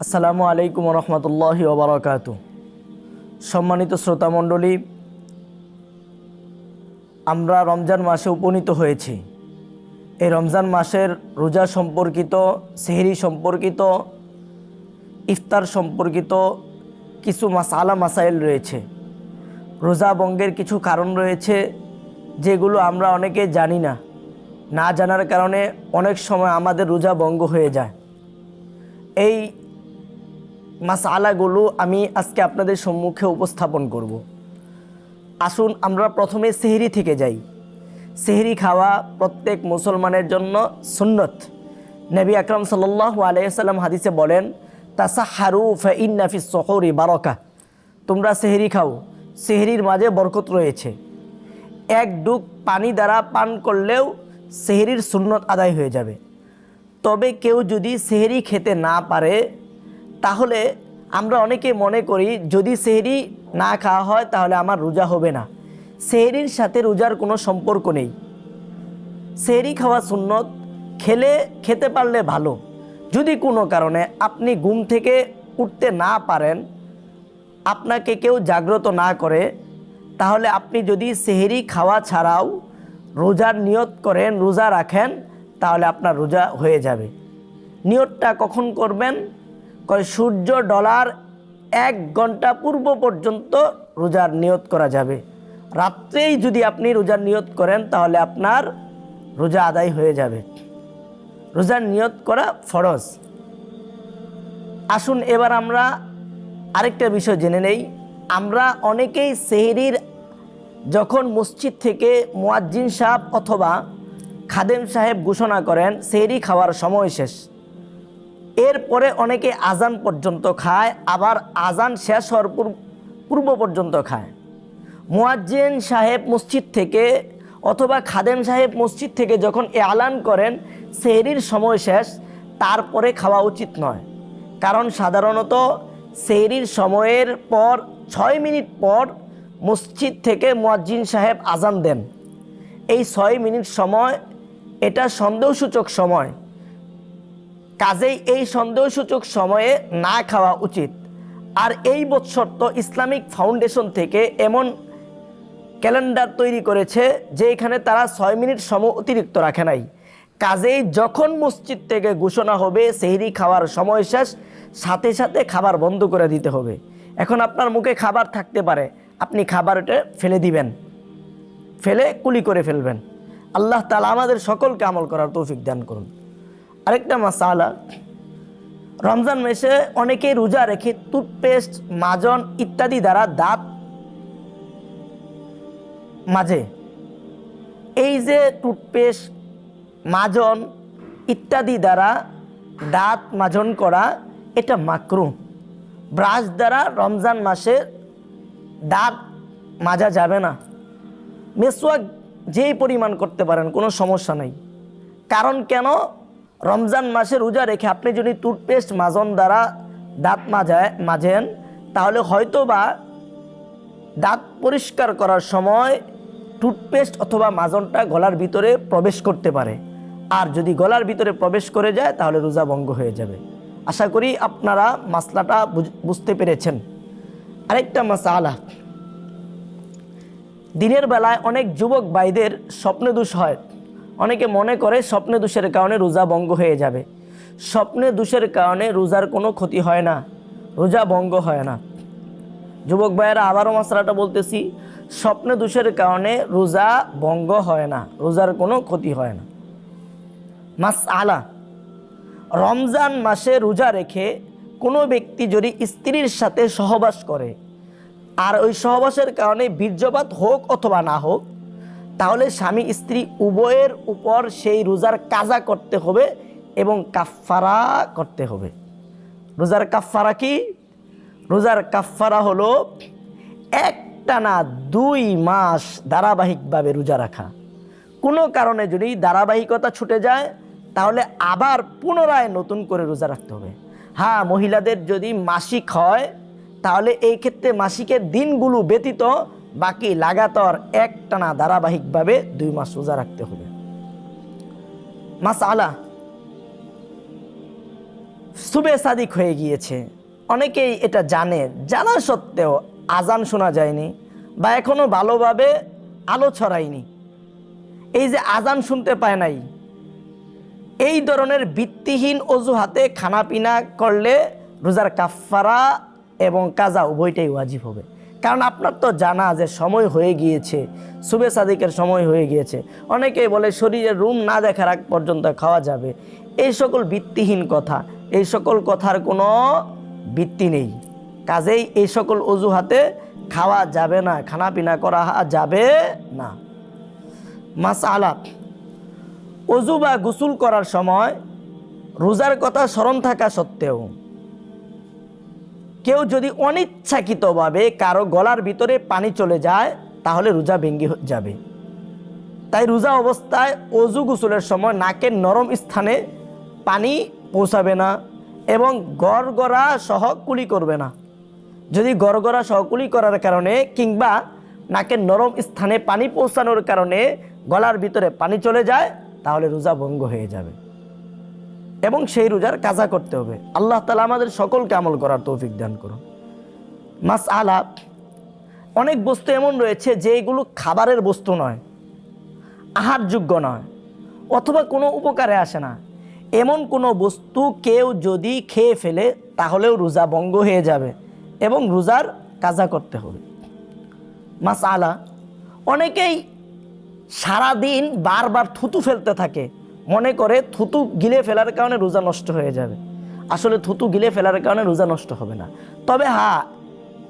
আসসালামু আলাইকুম রহমতুল্লাহ ওবরাকাত। সম্মানিত শ্রোতামণ্ডলী, আমরা রমজান মাসে উপনীত হয়েছি। এই রমজান মাসের রোজা সম্পর্কিত, সেহরি সম্পর্কিত, ইফতার সম্পর্কিত কিছু মাসালা, মাসাইল রয়েছে। রোজা বঙ্গের কিছু কারণ রয়েছে যেগুলো আমরা অনেকে জানি না। না জানার কারণে অনেক সময় আমাদের রোজা বঙ্গ হয়ে যায়। এই মাসালাগুলো আমি আজকে আপনাদের সম্মুখে উপস্থাপন করব। আসুন আমরা প্রথমে সেহরি থেকে যাই। সেহরি খাওয়া প্রত্যেক মুসলমানের জন্য সুন্নত। নবী আকরম সাল্লাহ আলাইসাল্লাম হাদিসে বলেন তাসা হারু ফিস শহরি বারকা। তোমরা সেহরি খাও। সেহরির মাঝে বরকত রয়েছে। এক ডুক পানি দ্বারা পান করলেও সেহরির সুন্নত আদায় হয়ে যাবে। তবে কেউ যদি সেহরি খেতে না পারে তাহলে আমরা অনেকে মনে করি, যদি সেহরি না খাওয়া হয়, তাহলে আমার রোজা হবে না। সেহরির সাথে রোজার কোনো সম্পর্ক নেই। সেহরি খাওয়া সুন্নত, খেলে, খেতে পারলে ভালো। যদি কোনো কারণে আপনি ঘুম থেকে উঠতে না পারেন, আপনাকে কেউ জাগ্রত না করে, তাহলে আপনি যদি সেহরি খাওয়া ছাড়াও রোজার নিয়ত করেন, রোজা রাখেন, তাহলে আপনার রোজা হয়ে যাবে। নিয়তটা কখন করবেন? সূর্য ডলার এক ঘণ্টা পূর্ব পর্যন্ত রোজার নিয়ত করা যাবে। রাত্রেই যদি আপনি রোজার নিয়ত করেন, তাহলে আপনার রোজা আদায় হয়ে যাবে। রোজার নিয়ত করা ফরজ। আসুন এবার আমরা আরেকটা বিষয় জেনে নেই। আমরা অনেকেই সেহরির যখন মসজিদ থেকে মোয়াজ্জিন সাহেব অথবা খাদেম সাহেব ঘোষণা করেন, সেহরি খাওয়ার সময় শেষ। এরপরে অনেকে আজান পর্যন্ত খায়, আবার আজান শেষ হওয়ার পূর্ব- পর্যন্ত খায়। মুয়াজ্জিন সাহেব মসজিদ থেকে অথবা খাদেম সাহেব মসজিদ থেকে যখন এ আলান করেন, সেহরির সময় শেষ, তারপরে খাওয়া উচিত নয়। কারণ সাধারণত সেহরির সময়ের পর, ছয় মিনিট পর মসজিদ থেকে মোয়াজ্জিন সাহেব আজান দেন। এই ছয় মিনিট সময়, এটা সন্দেহসূচক সময়। কাজেই এই সন্দেহসূচক সময়ে না খাওয়া উচিত। আর এই বৎসর তো ইসলামিক ফাউন্ডেশন থেকে এমন ক্যালেন্ডার তৈরি করেছে যে এখানে তারা ছয় মিনিট সময় অতিরিক্ত রাখে নাই। কাজেই যখন মসজিদ থেকে ঘোষণা হবে, সেহরি খাওয়ার সময় শেষ, সাথে সাথে খাবার বন্ধ করে দিতে হবে। এখন আপনার মুখে খাবার থাকতে পারে, আপনি খাবারটা ফেলে দিবেন। ফেলে কুলি করে ফেলবেন। আল্লাহ তালা আমাদের সকলকে আমল করার তৌফিক দান করুন। আরেকটা মাসালা রমজান মাসে অনেকে রোজা রেখে টুথপেস্ট মাজন ইত্যাদি দ্বারা দাঁত মাঝে এই যে টুথপেস্ট মাজন ইত্যাদি দ্বারা দাঁত মাজন করা, এটা মাকরু ব্রাশ দ্বারা রমজান মাসে দাঁত মাজা যাবে না। মেসওয়াক যেই পরিমাণ করতে পারেন, কোনো সমস্যা নেই। কারণ কেন? রমজান মাসে রোজা রেখে আপনি যদি টুথপেস্ট মাজন দ্বারা দাঁত মাজায় মাজেন, তাহলে হয়তো বা দাঁত পরিষ্কার করার সময় টুথপেস্ট অথবা মাজনটা গলার ভিতরে প্রবেশ করতে পারে। আর যদি গলার ভিতরে প্রবেশ করে যায়, তাহলে রোজা ভঙ্গ হয়ে যাবে। আশা করি আপনারা মাসলাটা বুঝ- বুঝতে পেরেছেন। আরেকটা মাসালা। দিনের বেলায় অনেক যুবক ভাইদের স্বপ্নে দোষ হয়। অনেকে মনে করে স্বপ্নে দোষের কারণে রোজা ভঙ্গ হয়ে যাবে। স্বপ্নে দোষের কারণে রোজার কোনো ক্ষতি হয় না, রোজা ভঙ্গ হয় না। যুবক ভাইয়েরা, আবারও মশলাটা বলতেছি, স্বপ্নে দোষের কারণে রোজা ভঙ্গ হয় না, রোজার কোনো ক্ষতি হয় না। মাস আলা রমজান মাসে রোজা রেখে কোনো ব্যক্তি যদি স্ত্রীর সাথে সহবাস করে, আর ওই সহবাসের কারণে বীর্যপাত হোক অথবা না হোক তাহলে স্বামী স্ত্রী উভয়ের উপর সেই রোজার কাজা করতে হবে এবং কাফফারা করতে হবে। রোজার কাফফারা কি? রোজার কাফফারা হলো একটানা দুই মাস ধারাবাহিকভাবে রোজা রাখা। কোনো কারণে যদি ধারাবাহিকতা ছুটে যায়, তাহলে আবার পুনরায় নতুন করে রোজা রাখতে হবে। হ্যাঁ মহিলাদের যদি মাসিক হয়, তাহলে এই ক্ষেত্রে মাসিকের দিনগুলো ব্যতীত বাকি লাগাতার একটানা ধারাবাহিকভাবে দুই মাস রোজা রাখতে হবে। মাস আলা সুবে সাদিক হয়ে গিয়েছে। অনেকেই এটা জানে, জানা সত্ত্বেও আজান শোনা যায়নি বা এখনও ভালোভাবে আলো ছড়ায়নি। এই যে আজান শুনতে পায় নাই, এই ধরনের ভিত্তিহীন অজুহাতে খানাপিনা করলে রোজার কাফফারা এবং কাজা উভয়টাই ওয়াজিব হবে। কারণ আপনার তো জানা যে সময় হয়ে গিয়েছে সুবে সাদিকের সময় হয়ে গিয়েছে। অনেকেই বলে শরীরের রুম না দেখার আগ পর্যন্ত খাওয়া যাবে। এই সকল ভিত্তিহীন কথা, এই সকল কথার কোনো ভিত্তি নেই। কাজেই এই সকল অজুহাতে খাওয়া যাবে না, খানাপিনা করা যাবে না। মাস আলাপ অজু বা গোসল করার সময় রোজার কথা স্মরণ থাকা সত্ত্বেও কেউ যদি অনিচ্ছাকৃতভাবে কারও গলার ভিতরে পানি চলে যায়, তাহলে রোজা ভেঙ্গে যাবে। তাই রোজা অবস্থায় অজু গোসলের সময় নাকের নরম স্থানে পানি পৌঁছাবে না এবং গড়গড়া সহ কুলি করবে না। যদি গড়গড়া সহ কুলি করার কারণে কিংবা নাকের নরম স্থানে পানি পৌঁছানোর কারণে গলার ভিতরে পানি চলে যায়, তাহলে রোজা ভঙ্গ হয়ে যাবে। এবং সেই রোজার কাজা করতে হবে। আল্লাহ তালা আমাদের সকলকে আমল করার তৌফিক দান করুন। মাস আলাপ অনেক বস্তু এমন রয়েছে যে এগুলো খাবারের বস্তু নয়, আহারযোগ্য নয়, অথবা কোনো উপকারে আসে না। এমন কোনো বস্তু কেউ যদি খেয়ে ফেলে, তাহলেও রোজা ভঙ্গ হয়ে যাবে এবং রোজার কাজা করতে হবে। মাস আলা অনেকেই সারাদিন বারবার থুতু ফেলতে থাকে মনে করে থুতু গিলে ফেলার কারণে রোজা নষ্ট হয়ে যাবে। আসলে থুতু গিলে ফেলার কারণে রোজা নষ্ট হবে না। তবে হ্যাঁ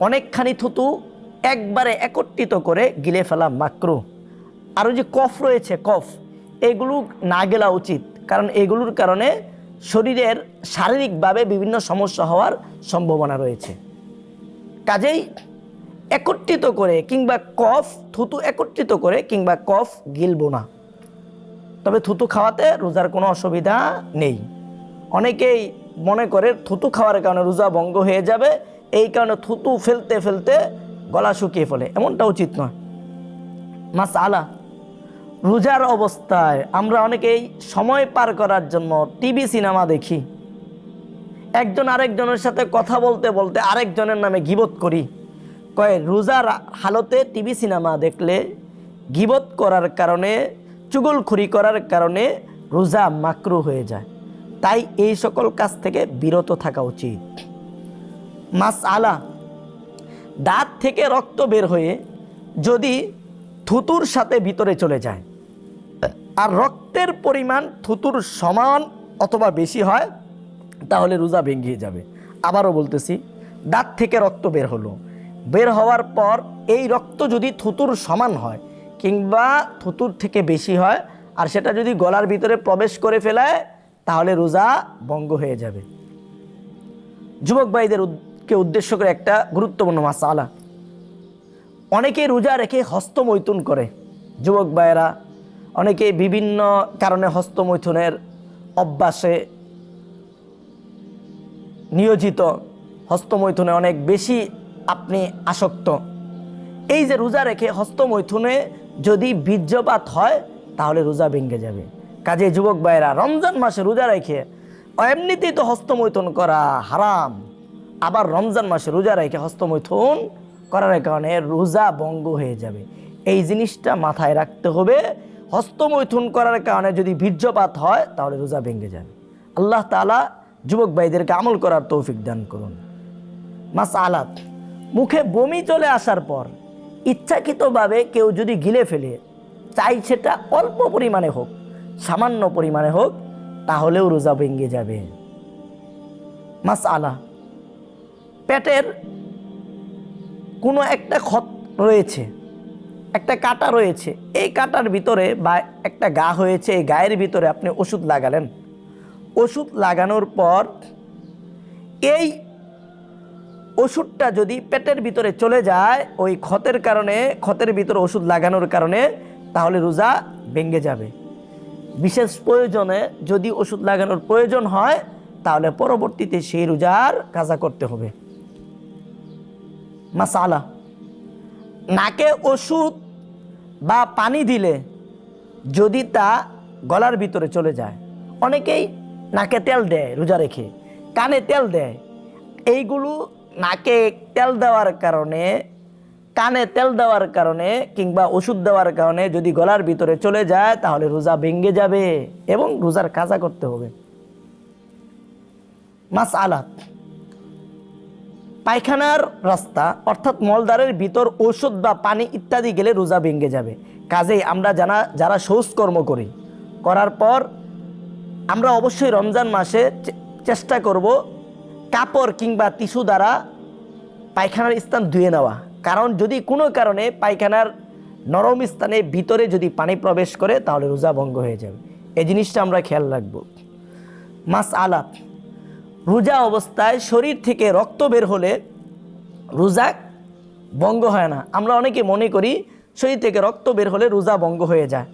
অনেকখানি থুতু একবারে একত্রিত করে গিলে ফেলা মাকরু। আর ওই যে কফ রয়েছে, কফ, এগুলো না গেলা উচিত। কারণ এগুলোর কারণে শরীরের শারীরিকভাবে বিভিন্ন সমস্যা হওয়ার সম্ভাবনা রয়েছে। কাজেই একত্রিত করে কিংবা কফ, থুতু একত্রিত করে কিংবা কফ গিলবো না। তবে থুতু খাওয়াতে রোজার কোনো অসুবিধা নেই। অনেকেই মনে করে থুতু খাওয়ার কারণে রোজা ভঙ্গ হয়ে যাবে, এই কারণে থুতু ফেলতে ফেলতে গলা শুকিয়ে ফেলে। এমনটা উচিত নয়। মাস আলা রোজার অবস্থায় আমরা অনেকেই সময় পার করার জন্য টিভি, সিনেমা দেখি। একজন আরেকজনের সাথে কথা বলতে বলতে আরেকজনের নামে গিবত করি। কয়, রোজার হালতে টিভি, সিনেমা দেখলে গিবত করার কারণে চুগলখুরি করার কারণে রোজা মাকরু হয়ে যায়। তাই এই সকল কাজ থেকে বিরত থাকা উচিত। মাস আলা দাঁত থেকে রক্ত বের হয়ে যদি থুতুর সাথে ভিতরে চলে যায়, আর রক্তের পরিমাণ থুতুর সমান অথবা বেশি হয়, তাহলে রোজা ভেঙে যাবে। আবারও বলতেছি, দাঁত থেকে রক্ত বের হলো। বের হওয়ার পর এই রক্ত যদি থুতুর সমান হয় কিংবা থুতুর থেকে বেশি হয়, আর সেটা যদি গলার ভিতরে প্রবেশ করে ফেলায় তাহলে রোজা ভঙ্গ হয়ে যাবে। যুবক ভাইদের কে উদ্দেশ্য করে একটা গুরুত্বপূর্ণ মাসালা। অনেকে রোজা রেখে হস্তমৈথুন করে। যুবক ভাইয়েরা, অনেকে বিভিন্ন কারণে হস্তমৈথুনের অভ্যাসে নিয়োজিত। হস্তমৈথুনে অনেক বেশি আপনি আসক্ত। এই যে রোজা রেখে হস্তমৈথুনে যদি বীর্যপাত হয়, তাহলে রোজা ভেঙে যাবে। কাজে যুবক ভাইয়েরা, রমজান মাসে রোজা রেখে এমনিতেই তো হস্তমৈথুন করা হারাম। আবার রমজান মাসে রোজা রেখে হস্তমৈথুন করার কারণে রোজা ভঙ্গ হয়ে যাবে। এই জিনিসটা মাথায় রাখতে হবে। হস্তমৈথুন করার কারণে যদি বীর্যপাত হয়, তাহলে রোজা ভেঙে যাবে। আল্লাহ তাআলা যুবক ভাইদেরকে আমল করার তৌফিক দান করুন। মাস আলাত মুখে বমি চলে আসার পর ইচ্ছাকৃতভাবে কেউ যদি গিলে ফেলে, চাই সেটা অল্প পরিমাণে হোক, সামান্য পরিমাণে হোক, তাহলেও রোজা ভেঙে যাবে। মাস আলা পেটের কোনো একটা ক্ষত রয়েছে, একটা কাটা রয়েছে, এই কাটার ভিতরে বা একটা গা হয়েছে, এই গায়ের ভিতরে আপনি ওষুধ লাগালেন। ওষুধ লাগানোর পর এই ওষুধটা যদি পেটের ভিতরে চলে যায়, ওই ক্ষতের কারণে, ক্ষতের ভিতরে ওষুধ লাগানোর কারণে, তাহলে রোজা ভেঙে যাবে। বিশেষ প্রয়োজনে যদি ওষুধ লাগানোর প্রয়োজন হয়, তাহলে পরবর্তীতে সেই রোজার কাজা করতে হবে। মাসালা। নাকে ওষুধ বা পানি দিলে যদি তা গলার ভিতরে চলে যায়, অনেকেই নাকে তেল দেয় রোজা রেখে, কানে তেল দেয়, এইগুলো নাকে তেল দেওয়ার কারণে, কানে তেল দেওয়ার কারণে কিংবা ওষুধ দেওয়ার কারণে যদি গলার ভিতরে চলে যায়, তাহলে রোজা ভেঙে যাবে এবং রোজার কাজা করতে হবে। মাস আলাত পায়খানার রাস্তা, অর্থাৎ মলদারের ভিতর ঔষধ বা পানি ইত্যাদি গেলে রোজা ভেঙে যাবে। কাজেই আমরা জানা, যারা শৌচকর্ম করি, করার পর আমরা অবশ্যই রমজান মাসে চেষ্টা করব কাপড় কিংবা টিস্যু দ্বারা পায়খানার স্থান ধুয়ে নেওয়া। কারণ যদি কোনো কারণে পায়খানার নরম স্থানে ভিতরে যদি পানি প্রবেশ করে, তাহলে রোজা ভঙ্গ হয়ে যাবে। এই জিনিসটা আমরা খেয়াল রাখব। মাস আলাপ রোজা অবস্থায় শরীর থেকে রক্ত বের হলে রোজা ভঙ্গ হয় না। আমরা অনেকে মনে করি শরীর থেকে রক্ত বের হলে রোজা ভঙ্গ হয়ে যায়।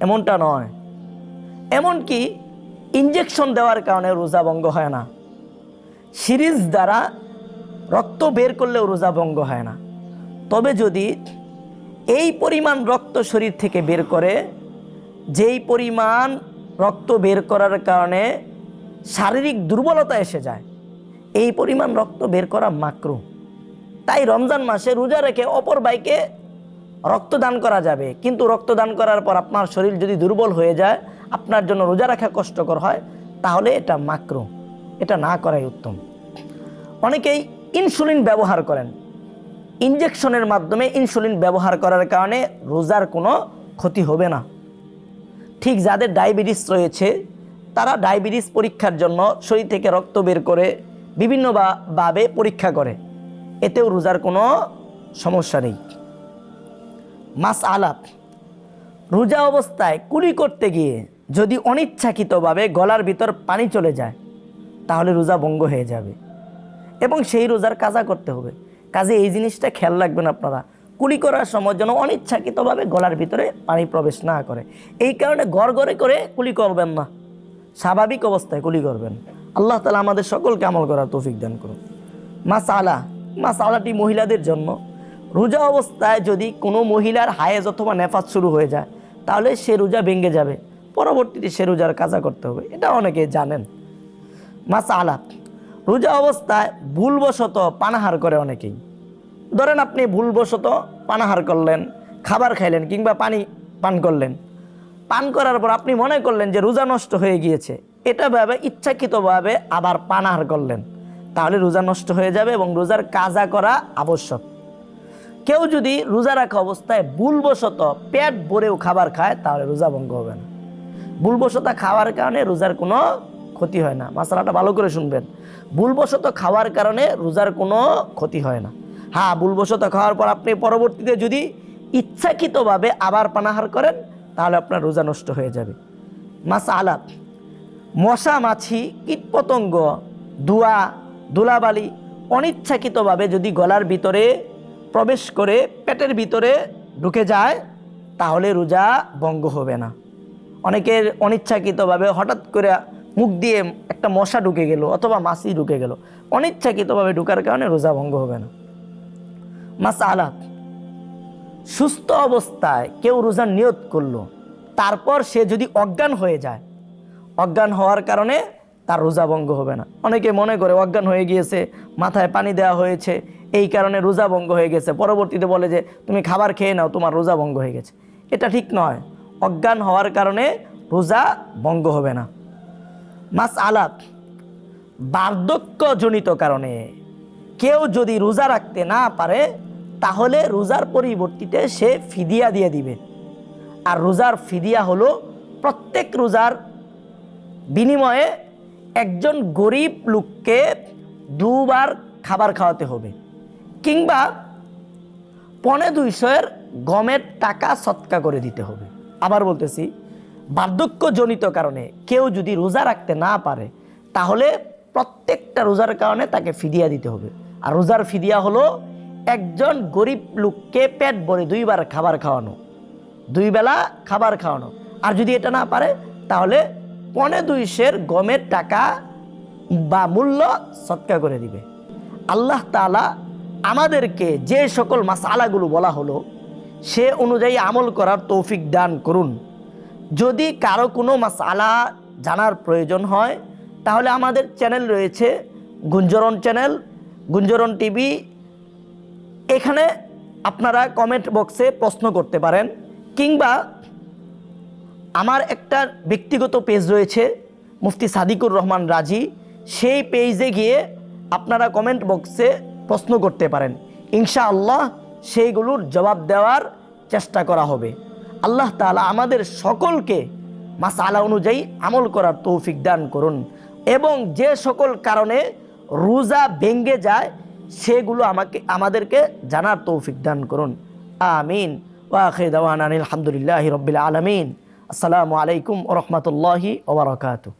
এমনটা নয়। এমনকি ইঞ্জেকশন দেওয়ার কারণে রোজা ভঙ্গ হয় না। সিরিজ দ্বারা রক্ত বের করলেও রোজা ভঙ্গ হয় না। তবে যদি এই পরিমাণ রক্ত শরীর থেকে বের করে, যেই পরিমাণ রক্ত বের করার কারণে শারীরিক দুর্বলতা এসে যায়, এই পরিমাণ রক্ত বের করা মাকরু। তাই রমজান মাসে রোজা রেখে অপর বাইকে রক্তদান করা যাবে। কিন্তু রক্তদান করার পর আপনার শরীর যদি দুর্বল হয়ে যায়, আপনার জন্য রোজা রাখা কষ্টকর হয়, তাহলে এটা মাকরু। এটা না করাই উত্তম। অনেকেই ইনসুলিন ব্যবহার করেন। ইনজেকশনের মাধ্যমে ইনসুলিন ব্যবহার করার কারণে রোজার কোনো ক্ষতি হবে না। ঠিক যাদের ডায়াবেটিস রয়েছে, তারা ডায়াবেটিস পরীক্ষার জন্য শরীর থেকে রক্ত বের করে বিভিন্ন ভাবে পরীক্ষা করে। এতেও রোজার কোনো সমস্যা নেই। মাস আলাপ রোজা অবস্থায় কুলি করতে গিয়ে যদি অনিচ্ছাকৃতভাবে গলার ভিতর পানি চলে যায় তাহলে রোজা ভঙ্গ হয়ে যাবে। এবং সেই রোজার কাজা করতে হবে। কাজে এই জিনিসটা খেয়াল রাখবেন আপনারা। কুলি করার সময় যেন অনিচ্ছাকৃতভাবে গলার ভিতরে পানি প্রবেশ না করে। এই কারণে গড় গড়ে করে কুলি করবেন না। স্বাভাবিক অবস্থায় কুলি করবেন। আল্লাহ তালা আমাদের সকলকে আমল করার তৌফিক দান করুন। মাস আলা আলাটি মহিলাদের জন্য। রোজা অবস্থায় যদি কোনো মহিলার হায়েজ অথবা নেফাজ শুরু হয়ে যায়, তাহলে সে রোজা ভেঙে যাবে। পরবর্তীতে সে রোজার কাজা করতে হবে। এটা অনেকে জানেন। মাস আলাপ রোজা অবস্থায় ভুলবশত পানাহার করে অনেকেই। ধরেন আপনি ভুলবশত পানাহার করলেন, খাবার খাইলেন কিংবা পানি পান করলেন। পান করার পর আপনি মনে করলেন যে রোজা নষ্ট হয়ে গিয়েছে। এটা ভাবে ইচ্ছাকৃতভাবে আবার পানাহার করলেন। তাহলে রোজা নষ্ট হয়ে যাবে এবং রোজার কাজা করা আবশ্যক। কেউ যদি রোজা রাখা অবস্থায় ভুলবশত পেট ভরেও খাবার খায়, তাহলে রোজা ভঙ্গ হবে না। ভুলবশত খাওয়ার কারণে রোজার কোনো ক্ষতি হয় না। মশলাটা ভালো করে শুনবেন। ভুলবশত খাওয়ার কারণে রোজার কোনো ক্ষতি হয় না। হ্যাঁ ভুলবশত খাওয়ার পর আপনি পরবর্তীতে যদি ইচ্ছাকৃতভাবে আবার পানাহার করেন, তাহলে আপনার রোজা নষ্ট হয়ে যাবে। মাস আলাপ মশা, মাছি, কীটপতঙ্গ, ধোয়া, ধুলাবালি অনিচ্ছাকৃতভাবে যদি গলার ভিতরে প্রবেশ করে পেটের ভিতরে ঢুকে যায়, তাহলে রোজা ভঙ্গ হবে না। অনেকের অনিচ্ছাকৃতভাবে হঠাৎ করে মুখ দিয়ে একটা মশা ঢুকে গেল অথবা মাছি ঢুকে গেল। অনিচ্ছাকৃতভাবে ঢুকার কারণে রোজা ভঙ্গ হবে না। মাস আলাত সুস্থ অবস্থায় কেউ রোজার নিয়ত করল, তারপর সে যদি অজ্ঞান হয়ে যায়, অজ্ঞান হওয়ার কারণে তার রোজা ভঙ্গ হবে না। অনেকে মনে করে অজ্ঞান হয়ে গিয়েছে, মাথায় পানি দেওয়া হয়েছে, এই কারণে রোজা ভঙ্গ হয়ে গেছে। পরবর্তীতে বলে যে, তুমি খাবার খেয়ে নাও, তোমার রোজা ভঙ্গ হয়ে গেছে। এটা ঠিক নয়। অজ্ঞান হওয়ার কারণে রোজা ভঙ্গ হবে না। মাস আলাপ বার্ধক্যজনিত কারণে কেউ যদি রোজা রাখতে না পারে, তাহলে রোজার পরিবর্তিতে সে ফিদিয়া দিয়ে দিবে। আর রোজার ফিদিয়া হলো প্রত্যেক রোজার বিনিময়ে একজন গরিব লোককে দুবার খাবার খাওয়াতে হবে কিংবা পনে দুইশোর গমের টাকা সৎকা করে দিতে হবে। আবার বলতেছি বার্ধক্যজনিত কারণে কেউ যদি রোজা রাখতে না পারে, তাহলে প্রত্যেকটা রোজার কারণে তাকে ফিদিয়া দিতে হবে। আর রোজার ফিদিয়া হলো একজন গরিব লোককে পেট ভরে দুইবার খাবার খাওয়ানো দুই বেলা খাবার খাওয়ানো। আর যদি এটা না পারে, তাহলে পনে দুইশের গমের টাকা বা মূল্য সৎকা করে দিবে। আল্লাহ তালা আমাদেরকে যে সকল মাসালাগুলো বলা হলো, সে অনুযায়ী আমল করার তৌফিক দান করুন। যদি কারও কোনো মাসালা জানার প্রয়োজন হয়, তাহলে আমাদের চ্যানেল রয়েছে গুঞ্জরণ চ্যানেল, গুঞ্জরণ টিভি। এখানে আপনারা কমেন্ট বক্সে প্রশ্ন করতে পারেন, কিংবা আমার একটা ব্যক্তিগত পেজ রয়েছে, মুফতি সাদিকুর রহমান রাজি। সেই পেজে গিয়ে আপনারা কমেন্ট বক্সে প্রশ্ন করতে পারেন। ইনশাআল্লাহ সেইগুলোর জবাব দেওয়ার চেষ্টা করা হবে। আল্লাহ তালা আমাদের সকলকে মাসালা অনুযায়ী আমল করার তৌফিক দান করুন। এবং যে সকল কারণে রোজা ভেঙ্গে যায়, সেগুলো আমাকে, আমাদেরকে জানার তৌফিক দান করুন। আমিন। ওয়াখে আলহামদুলিল্লাহ রবিল আলমিন। আসসালামু আলাইকুম রহমতুল্লাহি ওবরাকাতু